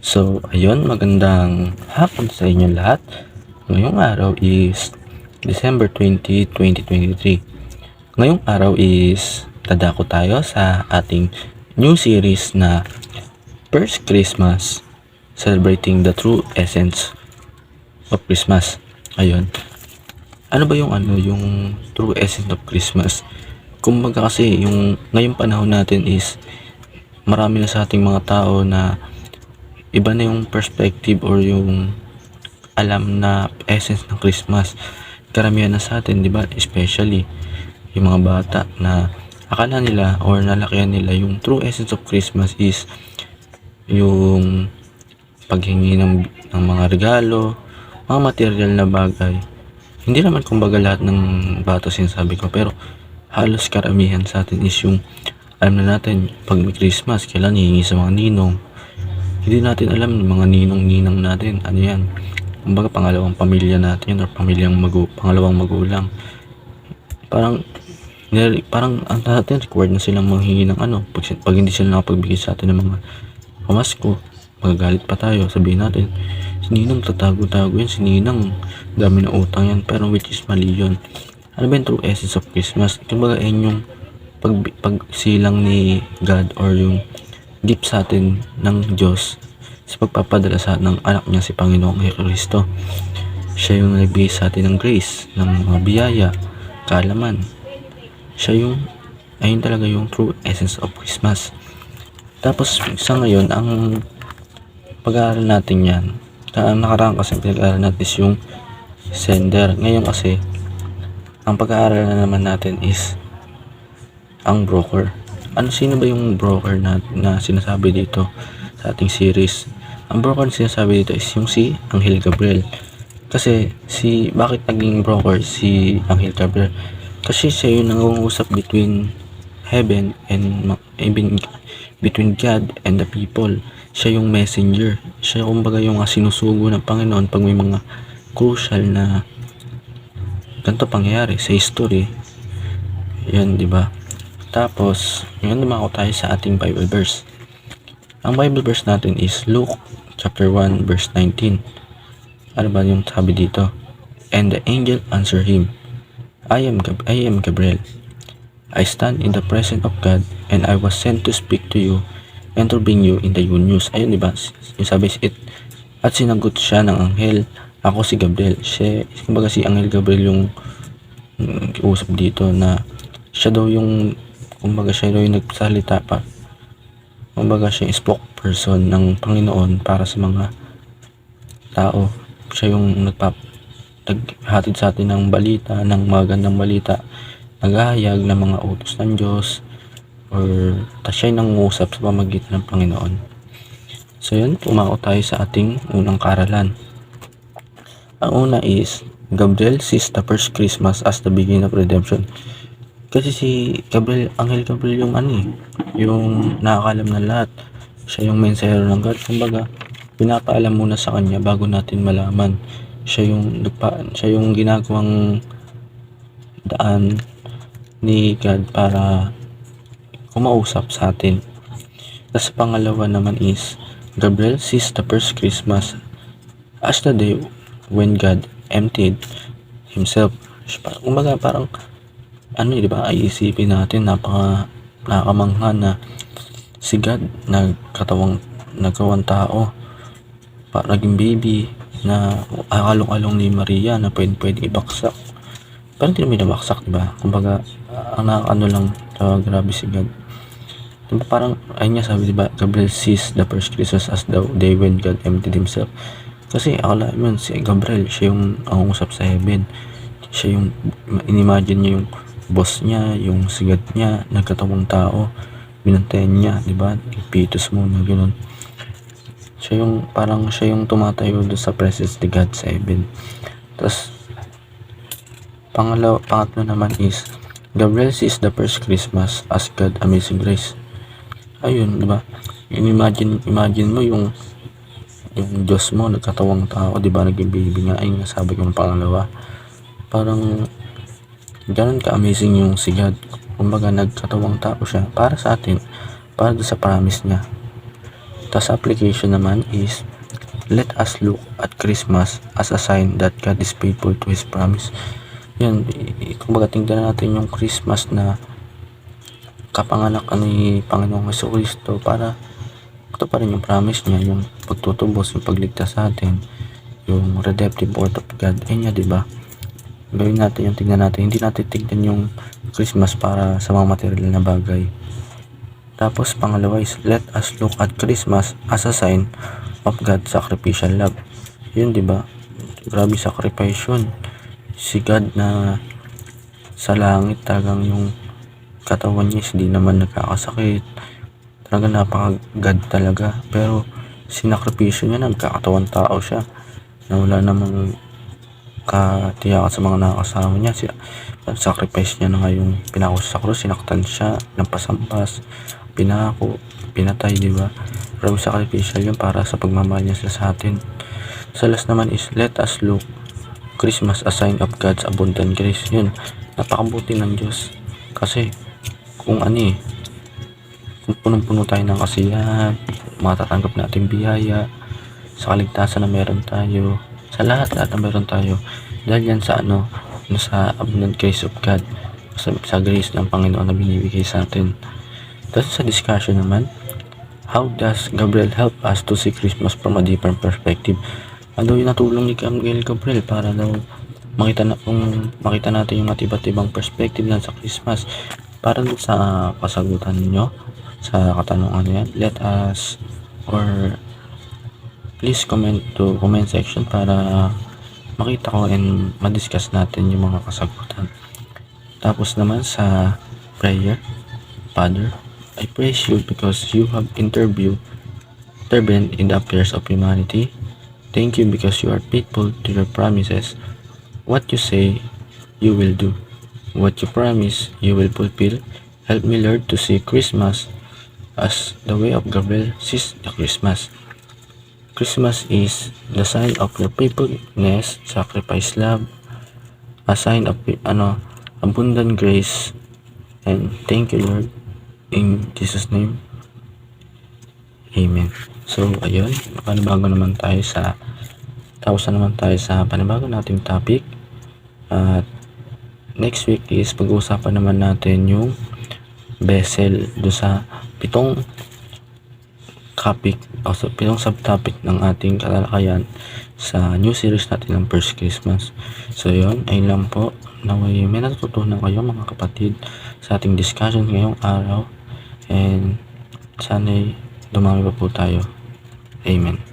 So, ayun, magandang hapon sa inyo lahat. Ngayong araw is December 20, 2023. Ngayong araw is dadako tayo sa ating new series na First Christmas Celebrating the True Essence of Christmas. Ayun. Ano ba yung ano, yung true essence of Christmas? Kumbaga kasi yung ngayong panahon natin is marami na sa ating mga tao na iba na yung perspective or yung alam na essence ng Christmas. Karamihan na sa atin, di ba? Especially yung mga bata na akala nila or nalakihan nila yung true essence of Christmas is yung paghingi ng, ng mga regalo, mga material na bagay. Hindi naman kumbaga lahat ng bata sinasabi ko, pero halos karamihan sa atin is yung alam na natin pag may Christmas, kailan hihingi sa mga ninong, hindi natin alam yung mga ninong-ninang natin. Ano yan? Kumbaga pangalawang pamilya natin yun or pamilyang magu pangalawang magulang. Parang parang ang natin required na silang manghingi ng ano pag, pag hindi sila nakapagbigay sa atin ng mga pamasko magagalit pa tayo sabihin natin si Ninang tatago-tago yan si Ninang dami na utang yan pero which is mali yun ano ba yung true essence of Christmas kumbaga yan yung pag, pagsilang ni God or yung gift sa atin ng Diyos sa pagpapadala sa ng anak niya si Panginoong Kristo. Siya yung nagbigay sa atin ng grace, ng mga biyaya, kaalaman. Siya yung, ayun talaga yung true essence of Christmas. Tapos sa ngayon, ang pag-aaral natin yan, ang nakaraan kasi pinag-aaral natin is yung sender. Ngayon kasi, ang pag-aaral na naman natin is ang broker. Ano sino ba yung broker na, na sinasabi dito sa ating series? Ang broker na sinasabi dito is yung si Angel Gabriel. Kasi si bakit naging broker si Angel Gabriel? Kasi siya yung nangungusap between heaven and even between God and the people. Siya yung messenger. Siya kumbaga yung sinusugo ng Panginoon pag may mga crucial na ganito pangyayari sa history. Yan, di ba? Tapos, ngayon dumako tayo sa ating Bible verse. Ang Bible verse natin is Luke chapter 1 verse 19. Ano ba yung sabi dito? And the angel answered him, I am, Gab- I am Gabriel. I stand in the presence of God and I was sent to speak to you and to bring you in the good news. Ayun, di ba? Yung sabi it. At sinagot siya ng anghel, ako si Gabriel. Siya, kumbaga si Anghel Gabriel yung mm, usap dito na siya daw yung kumbaga siya yung nagsalita pa. Kumbaga siya spokesperson ng Panginoon para sa mga tao. Siya yung nagpap naghatid sa atin ng balita ng magandang balita naghahayag ng mga utos ng Diyos or siya yung nangungusap sa pamagitan ng Panginoon. So yun umako tayo sa ating unang karalan ang una is Gabriel sees the first Christmas as the beginning of redemption kasi si Gabriel, Angel Gabriel yung ano eh, yung nakakalam ng lahat. Siya yung mensahero ng God. Kumbaga, pinapaalam muna sa kanya bago natin malaman. Siya yung nagpa, siya yung ginagawang daan ni God para kumausap sa atin. Tapos pangalawa naman is, Gabriel sees the first Christmas as the day when God emptied himself. Kumbaga parang ano eh, di ba, ay natin, napaka, nakakamangha na si God, nagkatawang, nagkawang tao, pa, naging baby, na akalong-along ni Maria na pwede, pwede ibaksak. Pero hindi naman nabaksak, di ba? Kumbaga, ang nakakano lang, so, grabe si God. Di ba parang, ayun nga sabi, di ba, Gabriel sees the first Christmas as the day when God emptied himself. Kasi akala mo si Gabriel, siya yung ang usap sa heaven. Siya yung, inimagine niya yung boss niya, yung sigat niya, nagkatawang tao, binantayan niya, di ba? Ipitos muna, gano'n. Siya yung, parang siya yung tumatayo doon sa presence ni God sa heaven. Tapos, pangalaw, pangatlo naman is, Gabriel sees the first Christmas as God Amazing Grace. Ayun, di ba? Imagine, imagine mo yung yung Diyos mo, nagkatawang tao, di ba? Naging baby nga, ayun nasabi ko ng pangalawa. Parang, ganun ka-amazing yung si God. Kumbaga, nagkatawang tao siya para sa atin, para sa promise niya. Tapos application naman is let us look at Christmas as a sign that God is faithful to His promise. Yan, kumbaga tingnan natin yung Christmas na kapanganak ni Panginoong Heso Kristo para ito pa rin yung promise niya, yung pagtutubos, yung pagligtas sa atin, yung redemptive work of God. Ayun niya, di ba? Gawin natin yung tignan natin. Hindi natin tignan yung Christmas para sa mga material na bagay. Tapos pangalawa is let us look at Christmas as a sign of God's sacrificial love. Yun, di ba? Grabe sacrifice yun. Si God na sa langit talagang yung katawan niya is di naman nagkakasakit. Talaga napaka-God talaga. Pero sinakripisyo niya, nagkakatawan tao siya. Na wala namang katiyakan sa mga nakakasama niya. Siya, sacrifice niya na nga yung pinako sa krus, sinaktan siya, nampasampas, pinako, pinatay, di ba? Pero sacrificial yun para sa pagmamahal niya sa atin. Sa last naman is, let us look Christmas a sign of God's abundant grace. Yun, napakabuti ng Diyos. Kasi, kung ano eh, kung punong-puno tayo ng kasiyahan, matatanggap natin biyaya, sa kaligtasan na meron tayo, sa lahat-lahat na meron tayo, dahil yan sa ano, ano sa abundant grace of God, sa, sa grace ng Panginoon na binibigay sa atin. Tapos sa discussion naman, how does Gabriel help us to see Christmas from a different perspective? Ano yung natulong ni Gabriel Gabriel para daw makita na kung makita natin yung at iba't ibang perspective lang sa Christmas para sa kasagutan niyo sa katanungan niyan let us or please comment to comment section para makita ko and madiscuss natin yung mga kasagutan tapos naman sa prayer Father I praise you because you have interviewed intervened in the affairs of humanity Thank you because you are faithful to your promises. What you say, you will do. What you promise, you will fulfill. Help me, Lord, to see Christmas as the way of Gabriel sees the Christmas. Christmas is the sign of your faithfulness, sacrifice love, a sign of ano, abundant grace, and thank you, Lord, in Jesus' name. Amen. So, ayun, panibago naman tayo sa tapos na naman tayo sa panibago nating topic. At next week is pag-uusapan naman natin yung vessel do sa pitong topic o sa pitong subtopic ng ating kalalakayan sa new series natin ng First Christmas. So, yun, ayun lang po. Naway may natututunan kayo mga kapatid sa ating discussion ngayong araw. And sana'y dumami pa po tayo. Amen.